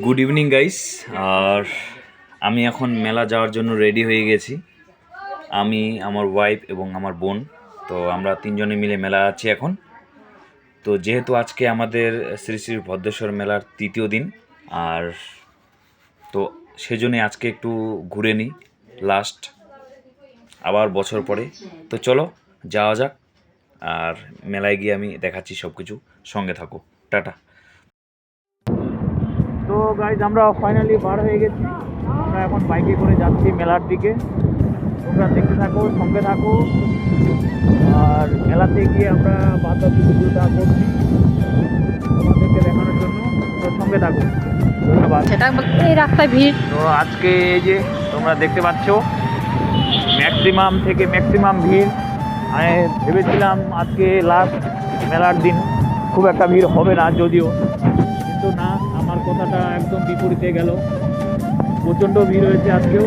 Good evening guys আর আমি এখন মেলা যাওয়ার জন্য রেডি হয়ে গেছি। আমি, আমার ওয়াইফ এবং আমার বোন। তো আমরা তিনজনে মিলে মেলা আছি এখন। তো যেহেতু আজকে আমাদের শ্রী শ্রী ভদ্রেশ্বর মেলার তৃতীয় দিন, আর তো সেজন্যে আজকে একটু ঘুরে নিই। লাস্ট আবার বছর পরে। তো চলো, যাওয়া যাক। আর মেলায় গিয়ে আমি দেখাচ্ছি সব কিছু সঙ্গে থাকো। টাটা। তো গাইজ আমরা ফাইনালি বার হয়ে গেছি। আমরা এখন বাইকে করে যাচ্ছি মেলার দিকে। তোমরা দেখতে থাকো সঙ্গে থাকো। আর মেলাতে গিয়ে আমরা বাধা ভিডিওটা করছি তোমাদেরকে দেখানোর জন্য। তো সঙ্গে থাকো। ধন্যবাদ। এই রাস্তায় ভিড়। তো আজকে এই যে তোমরা দেখতে পাচ্ছ ম্যাক্সিমাম থেকে ম্যাক্সিমাম ভিড়। আমি ভেবেছিলাম আজকে লাস্ট মেলার দিন। খুব একটা ভিড় হবে না যদিও। কিন্তু না আমার কথাটা একদম বিপরীতে গেল। প্রচণ্ড ভিড় হয়েছে আজকেও।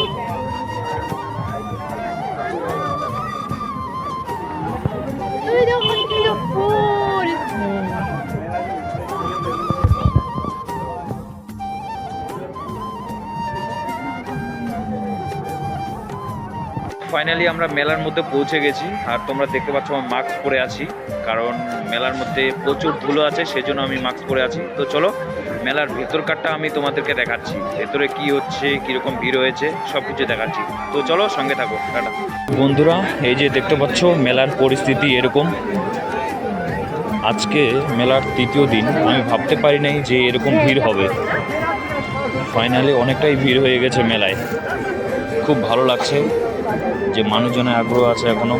ফাইনালি আমরা মেলার মধ্যে পৌঁছে গেছি। আর তোমরা দেখতে পাচ্ছ আমি মাস্ক পরে আছি। কারণ মেলার মধ্যে প্রচুর ধুলো আছে, সেজন্য আমি মাস্ক পরে আছি। তো চলো, মেলার ভেতরকারটা আমি তোমাদেরকে দেখাচ্ছি। ভেতরে কি হচ্ছে, কীরকম ভিড় হয়েছে সব কিছু দেখাচ্ছি। তো চলো, সঙ্গে থাকো। টাটা। বন্ধুরা, এই যে দেখতে পাচ্ছ, মেলার পরিস্থিতি এরকম। আজকে মেলার তৃতীয় দিন। আমি ভাবতে পারি নাই যে এরকম ভিড় হবে। ফাইনালি অনেকটাই ভিড় হয়ে গেছে মেলায়। খুব ভালো লাগছে। যে মানুষজনের আগ্রহ আছে এখনও।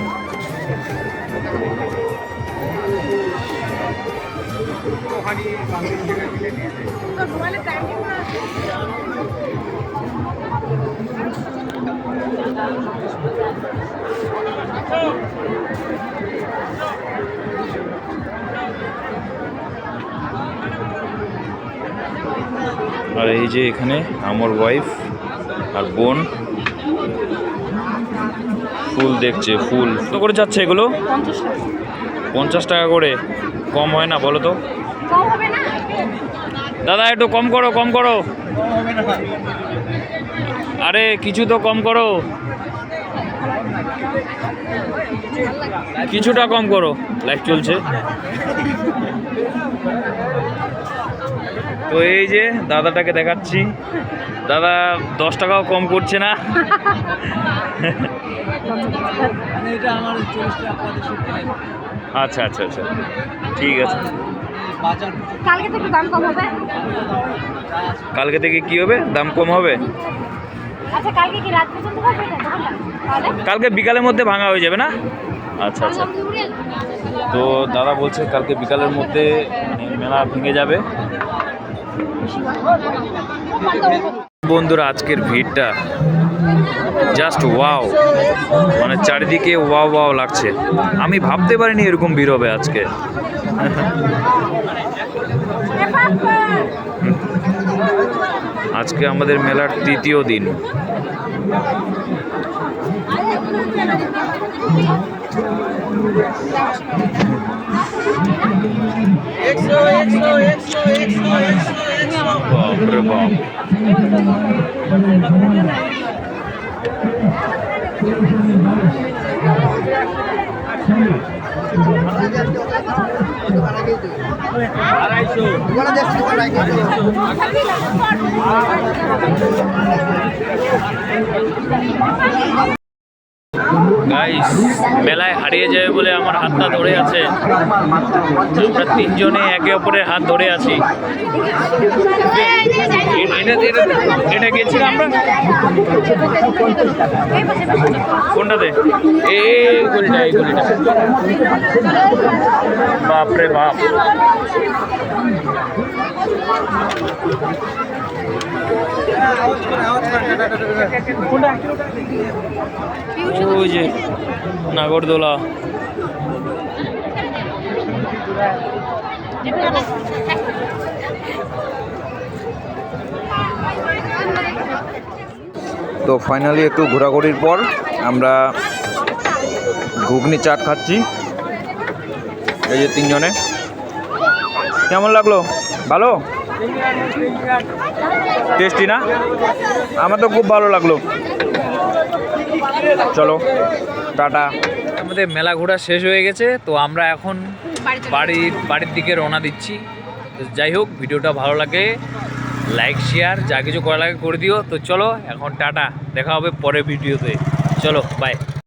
আর এই যে এখানে আমার ওয়াইফ আর বোন। ফুল দেখছে ফুল। কত করে যাচ্ছে এগুলো? পঞ্চাশ টাকা। করে। কম হয় না বলো তো। দাদা একটু কম করো কম করো। আরে কিছু তো কম করো। কিছুটা কম করো। লাইফ চলছে। তো এই যে দাদাটাকে দেখাচ্ছি। দাদা দশ টাকাও কম করছে না। আচ্ছা আচ্ছা আচ্ছা। ঠিক আছে। কালকে থেকে দাম কম হবে? কালকে থেকে কি হবে? দাম কম হবে? আচ্ছা কালকে কি রাত পর্যন্ত বিকালের মধ্যে ভাঙা হয়ে যাবে না? আচ্ছা আচ্ছা। তো দাদা বলছে কালকে বিকালের মধ্যে মেলা ভেঙে যাবে। বন্ধুরা, আজকের ভিড়টা জাস্ট ওয়াও মানে চারিদিকে ওয়াও ওয়াও লাগছে। আমি ভাবতে পারিনি এরকম ভিড় হবে আজকে। আজকে আমাদের মেলার তৃতীয় দিন। বাপরে আড়াইশো গাইস মেলায় হারিয়ে যাবে বলে আমার হাতটা ধরে আছে। আমরা তিনজনে একে অপরের হাত ধরে আছি। কোনটাতে বাপরে বাপ। ওই যে নাগরদোলা। তো ফাইনালি একটু ঘোরাঘুরির পর আমরা ঘুগনি চাট খাচ্ছি। এই যে তিনজনে। কেমন লাগল? ভালো? টেস্টি না? আমার তো খুব ভালো লাগল। চলো টাটা। আমাদের মেলা ঘোরা শেষ হয়ে গেছে তো আমরা এখন বাড়ির বাড়ির দিকে রওনা দিচ্ছি। তো যাই হোক ভিডিওটা ভালো লাগে লাইক শেয়ার যা কিছু করা লাগে করে দিও। তো চলো এখন টাটা দেখা হবে পরের ভিডিওতে। চলো বাই